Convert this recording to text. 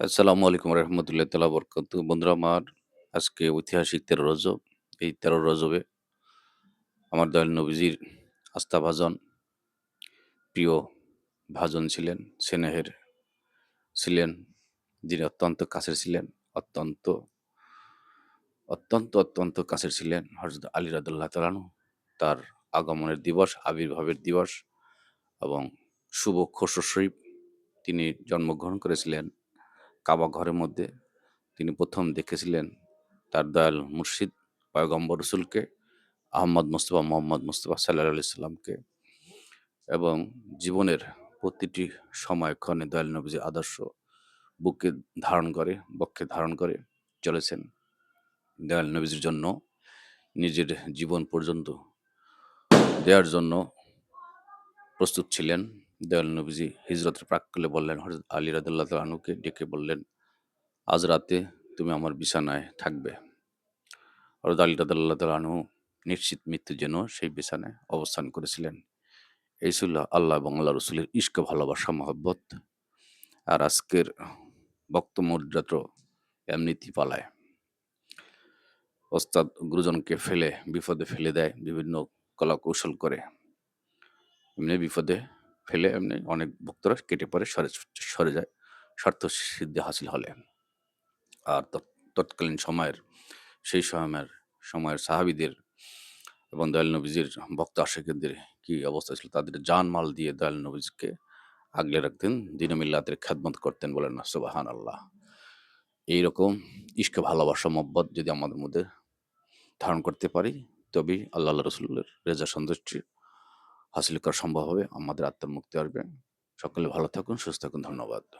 আসসালামু আলাইকুম রহমতুল্লাহ তালা বরকাত। বন্ধুরা, আমার আজকে ঐতিহাসিক তেরো রজব। এই তেরো রজবে আমার দয়াল নবীজির আস্থা ভাজন প্রিয় ভাজন ছিলেন, স্নেহের ছিলেন, যিনি অত্যন্ত কাছের ছিলেন, অত্যন্ত অত্যন্ত অত্যন্ত কাছের ছিলেন হজরত আলী রাদুল্লাহ তালানু তার আগমনের দিবস, আবির্ভাবের দিবস এবং শুভ খসর শরীফ তিনি জন্মগ্রহণ করেছিলেন কাবা ঘরের মধ্যে। তিনি প্রথম দেখেছিলেন তার দয়াল মুর্শিদ পয়গম্বর রসুলকে, আহম্মদ মুস্তফা মোহাম্মদ মুস্তফা সাল্লাহ আলি সাল্লামকে এবং জীবনের প্রতিটি সময়ক্ষণে দয়াল নবীজি আদর্শ বুকে ধারণ করে, বক্ষে ধারণ করে চলেছেন। দয়াল নবীজির জন্য, নিজের জীবন পর্যন্ত দেওয়ার জন্য প্রস্তুত ছিলেন। দয়াল নবীজি হিজরতের প্রাককালে বললেন হজরত আলী রাদুল্লাহ আনুকে ডেকে বললেন, আজ রাতে তুমি আমার বিছানায় থাকবে। হজরত আলী রাদুল্লাহ আনু নিশ্চিত মৃত্যু যেন সেই বিছানায় অবস্থান করেছিলেন। এই ছিল আল্লাহ এবং আল্লাহ রসুলের ইস্ক ভালোবাসা, মহব্বত। আর আজকের বক্তমর্যাত এমনিতি পালায়। ওস্তাদ গুরুজনকে ফেলে, বিপদে ফেলে দেয়, বিভিন্ন কলা কৌশল করে। এমনি বিপদে ফেলে এমনি অনেক ভক্তরা কেটে পড়ে সরে সরে যায়। স্বার্থ সিদ্ধি হাসিল হলে। আর তৎকালীন সময়ের, সেই সময়ের সময়ের সাহাবিদের এবং দয়াল নবীজির ভক্ত আশেকেদের কি অবস্থা ছিল? তাদের জান মাল দিয়ে দয়াল নবীজকে আগলে রাখতেন দিনমিল্লাদের খ্যাদমত করতেন বলেন না সুবাহান আল্লাহ এইরকম ইস্ক ভালোবাসা মব্বত যদি আমাদের মধ্যে ধারণ করতে পারি, তবেই আল্লাহ রসুল্লের রেজা সন্তুষ্টি হাসিল করা সম্ভব হবে। আমাদের আত্মার মুক্তি আসবে। সকলে ভালো থাকুন সুস্থ থাকুন। ধন্যবাদ।